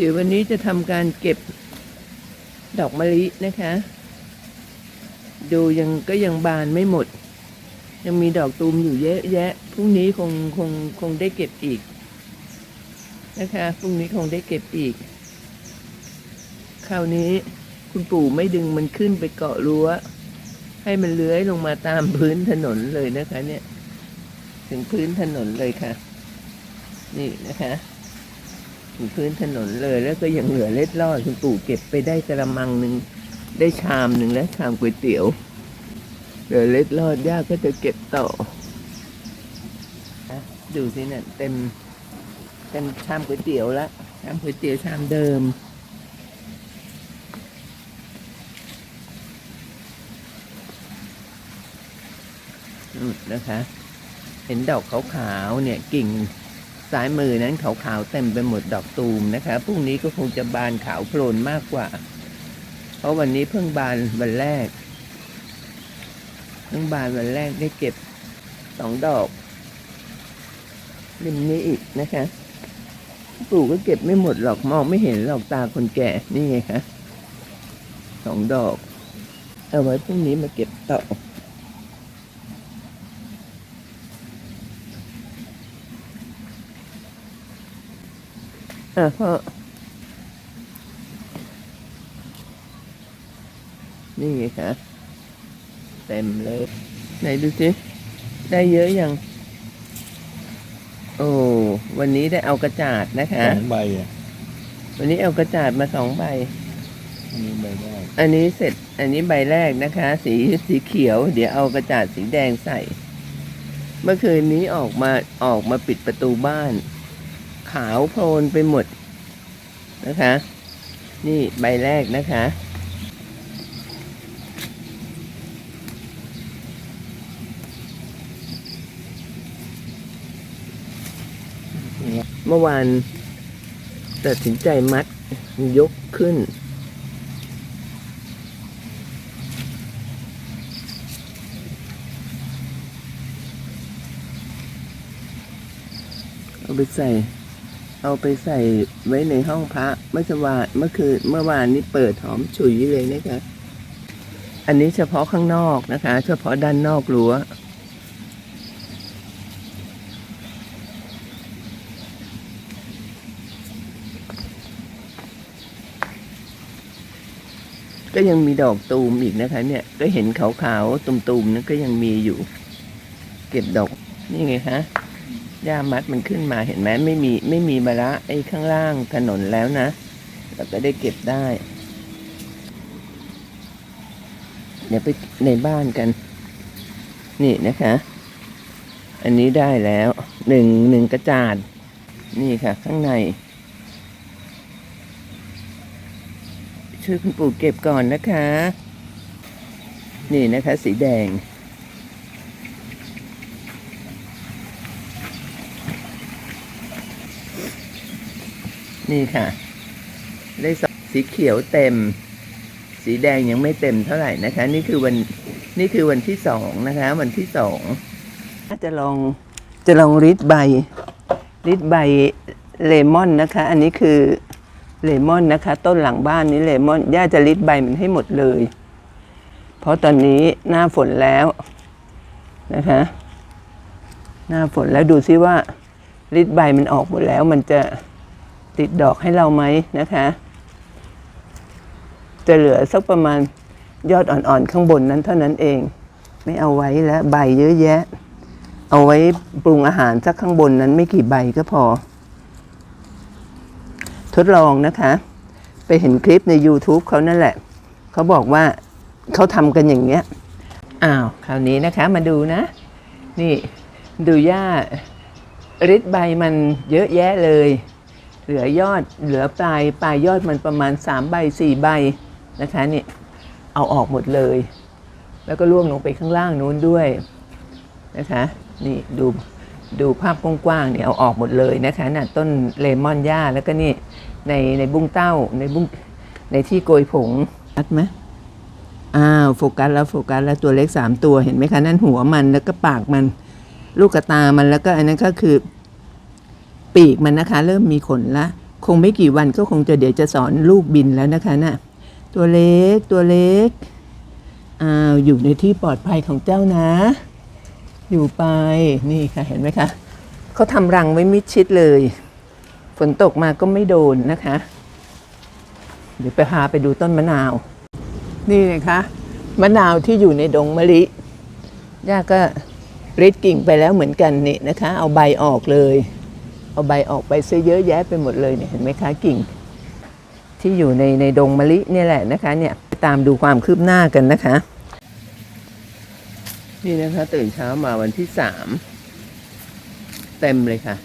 เดี๋ยววันนี้จะทำการเก็บดอกมะลินะคะ ดูยังก็ยังบานไม่หมด ยังมีดอกตูมอยู่เยอะแยะพรุ่งนี้คงคงคงได้เก็บอีกนะคะพรุ่งนี้คงได้เก็บอีก คราวนี้คุณปู่ไม่ดึงมันขึ้นไปเกาะรั้ว ให้มันเลื้อยลงมาตามพื้นถนนเลยนะคะ เนี่ย ถึงพื้นถนนเลยค่ะ นี่นะคะ ถึงพื้นถนนเลยแล้วก็ยังเหลือเล็ดลอดคุณปู่เก็บไปได้กระมังหนึ่งได้ชามหนึ่งแล้วชามก๋วยเตี๋ยวเหลือเล็ดลอดย่าก็จะเก็บต่อดูสิเนี่ยเต็มเต็มชามก๋วยเตี๋ยวละชามก๋วยเตี๋ยวชามเดิมนะคะ เห็นดอกขาวๆเนี่ยกิ่ง ซ้ายมือนั้นขาวๆเต็มไปหมดดอกตูมนะคะพรุ่งนี้ก็คงจะบานขาวโพลนมากกว่า เพราะวันนี้เพิ่งบานวันแรก เพิ่งบานวันแรกได้เก็บสองดอกริมนี้อีกนะคะปู่ก็เก็บไม่หมดหรอกมองไม่เห็นหรอกตาคนแก่นี่ไงคะสองดอก เอาไว้พรุ่งนี้มาเก็บต่อ อะพ่อนี่ไงคะเต็มเลย ไหนดูสิ ได้เยอะยัง โอ้ วันนี้ได้เอากระจาดนะคะ สองใบอะวันนี้เอากระจาดมาสองใบ อันนี้ใบแรกอันนี้เสร็จ อันนี้ใบแรกนะคะ สีสีเขียว เดี๋ยวเอากระจาดสีแดงใส่ เมื่อคืนนี้ออกมาออกมาปิดประตูบ้าน ขาวโพลนไปหมดนะคะ นี่ใบแรกนะคะ เมื่อวานตัดสินใจมัดยกขึ้นเอาไปใส่ เอาไปใส่ไว้ในห้องพระเมื่อวานเมื่อคืนเมื่อวานนี้เปิดหอมฉุยเลยนะคะ อันนี้เฉพาะข้างนอกนะคะ เฉพาะด้านนอกรั้วก็ยังมีดอกตูมอีกนะคะ เนี่ยก็เห็นขาวๆตุ่มๆนั้นก็ยังมีอยู่ เก็บดอกนี่ไงคะ หญ้ามัดมันขึ้นมาเห็นไหมไม่มีไม่มีมะระไอ้ข้างล่างถนนแล้วนะ เราก็ได้เก็บได้ เดี๋ยวไปในบ้านกัน นี่นะคะ อันนี้ได้แล้วหนึ่งหนึ่งกระจาด นี่ค่ะ ข้างใน ช่วยคุณปู่เก็บก่อนนะคะ นี่นะคะ สีแดง นี่ค่ะ ได้สสีเขียวเต็ม สีแดงยังไม่เต็มเท่าไหร่นะคะ นี่คือวันนี่คือวันที่สองนะคะ วันที่สองจะลองจะลองริดใบริดใบเลมอนนะคะ อันนี้คือเลมอนนะคะ ต้นหลังบ้านนี้เลมอนย่าจะริดใบมันให้หมดเลย เพราะตอนนี้หน้าฝนแล้วนะคะ หน้าฝนแล้วดูซิว่าริดใบมันออกหมดแล้วมันจะ ติดดอกให้เราไหมนะคะ จะเหลือสักประมาณยอดอ่อนๆข้างบนนั้นเท่านั้นเอง ไม่เอาไว้แล้วใบเยอะแยะ เอาไว้ปรุงอาหารสักข้างบนนั้นไม่กี่ใบก็พอ ทดลองนะคะ ไปเห็นคลิปใน YouTube เขานั่นแหละ เขาบอกว่าเขาทำกันอย่างเงี้ยอ้าวคราวนี้นะคะมาดูนะ นี่ดูหญ้าริดใบมันเยอะแยะเลย เหลือยอดเหลือปลายปลายยอดมันประมาณสามใบสี่ใบนะคะนี่เอาออกหมดเลย แล้วก็ร่วงลงไปข้างล่างนู้นด้วยนะคะนี่ดูดูภาพกว้างๆเนี่ยเอาออกหมดเลยนะคะน่ะต้นเลมอนหญ้าแล้วก็นี่ในในบุ้งเต้าในบุ้งในที่โกยผงชัดไหมอ้าวโฟกัสแล้วโฟกัสแล้วตัวเล็กสามตัวเห็นไหมคะนั่นหัวมันแล้วก็ปากมันลูกกระตามันแล้วก็อันนั้นก็คือ ปีกมันนะคะ เริ่มมีขนละ คงไม่กี่วันก็คงจะเดี๋ยวจะสอนลูกบินแล้วนะคะน่ะตัวเล็กตัวเล็กอ้าวอยู่ในที่ปลอดภัยของเจ้านะ อยู่ไปนี่ค่ะเห็นไหมคะเขาทำรังไว้มิดชิดเลย ฝนตกมาก็ไม่โดนนะคะ เดี๋ยวไปพาไปดูต้นมะนาว นี่นะคะมะนาวที่อยู่ในดงมะลิย่าก็ริดกิ่งไปแล้วเหมือนกันนี่นะคะ เอาใบออกเลย เอาใบออกไปซะเยอะแยะไปหมดเลยเนี่ยเห็นไหมคะกิ่ง ที่อยู่ในในดงมะลิเนี่ยแหละนะคะเนี่ยตามดูความคืบหน้ากันนะคะ นี่นะคะตื่นเช้ามาวันที่สามเต็มเลยค่ะ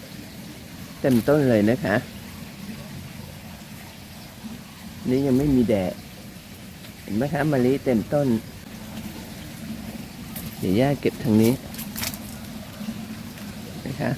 เต็มต้นเลยนะคะ นี่ยังไม่มีแดดเห็นไหมคะมะลิเต็มต้นเดี๋ยวย่าเก็บทางนี้นะคะ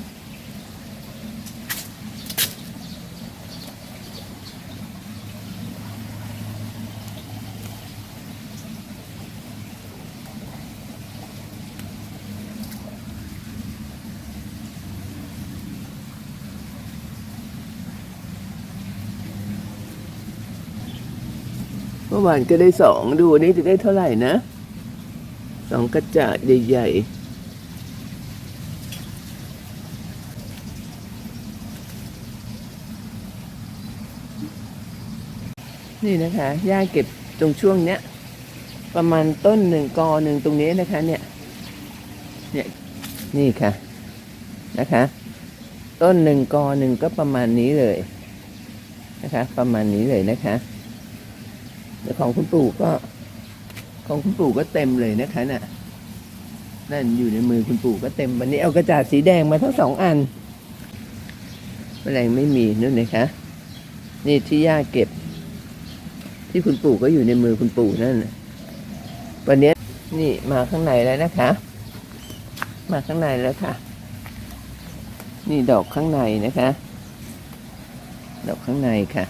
มื่อวานก็ได้สองดูวันนี้จะได้เท่าไหร่นะสองกระจาดใหญ่ๆนี่นะคะย่าเก็บตรงช่วงเนี้ย ประมาณต้นหนึ่งกอหนึ่งตรงนี้นะคะ เนี่ย เนี่ย นี่ค่ะ นะคะ ต้นหนึ่งกอหนึ่งก็ประมาณนี้เลย นะคะ ประมาณนี้เลยนะคะ แต่ของคุณปู่ก็ ของคุณปู่ก็เต็มเลยนะคะน่ะ นั่นอยู่ในมือคุณปู่ก็เต็ม วันนี้เอากระจาดสีแดงมาทั้งสองอันแมลงไม่มีนู่นนะคะ นี่ที่ย่าเก็บ ที่คุณปู่ก็อยู่ในมือคุณปู่นั่นน่ะวันนี้นี่มาข้างในแล้วนะคะ มาข้างในแล้วค่ะ นี่ดอกข้างในนะคะ ดอกข้างในค่ะ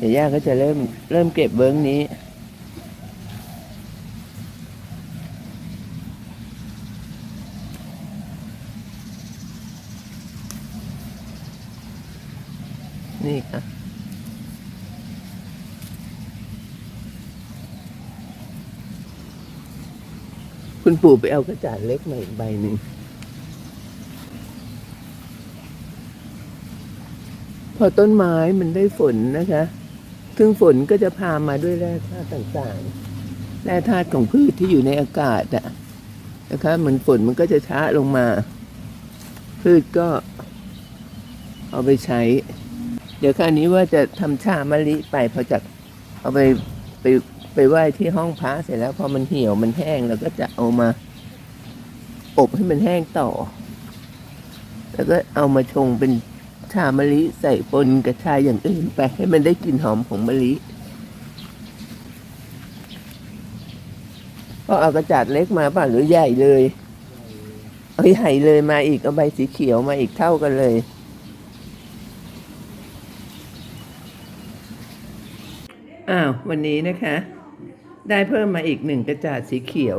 เดี๋ยวย่าก็จะเริ่มเริ่มเก็บเบิ้งนี้ นี่ค่ะคุณปู่ไปเอากระจาดเล็กมาอีกใบหนึ่งพอต้นไม้มันได้ฝนนะคะ ซึ่งฝนก็จะพามาด้วยแร่ธาตุต่างๆ แร่ธาตุของพืชที่อยู่ในอากาศอะนะคะเหมือนฝนมันก็จะช้าลงมา พืชก็เอาไปใช้ เดี๋ยวคราวนี้ว่าจะทำชามะลิไปพอจากเอาไปไปไปไหว้ที่ห้องพระเสร็จแล้วพอมันเหี่ยวมันแห้งเราก็จะเอามา อบให้มันแห้งต่อ แล้วก็เอามาชงเป็น ชามะลิใส่ปนกับชาอย่างอื่นไปให้มันได้กลิ่นหอมของมะลิก็เอากระจาดเล็กมาป่ะหรือใหญ่เลยเอาใหญ่เลยมาอีกเอาใบสีเขียวมาอีกเท่ากันเลยอ้าววันนี้นะคะ ได้เพิ่มมาอีกหนึ่งกระจาดสีเขียว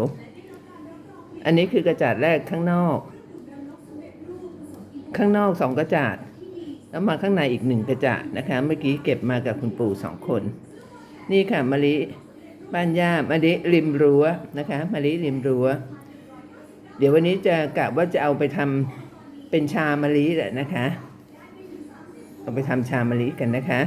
อันนี้คือกระจาดแรกข้างนอก ข้างนอกสองกระจาด แล้วมาข้างในอีกหนึ่งกระจาดนะคะ เมื่อกี้เก็บมากับคุณปู่สองคน นี่ค่ะมะลิบ้านย่ามะลิริมรั้วนะคะมะลิริมรั้ว เดี๋ยววันนี้จะกะว่าจะเอาไปทำเป็นชามะลิแหละนะคะ เอาไปทำชามะลิกันนะคะ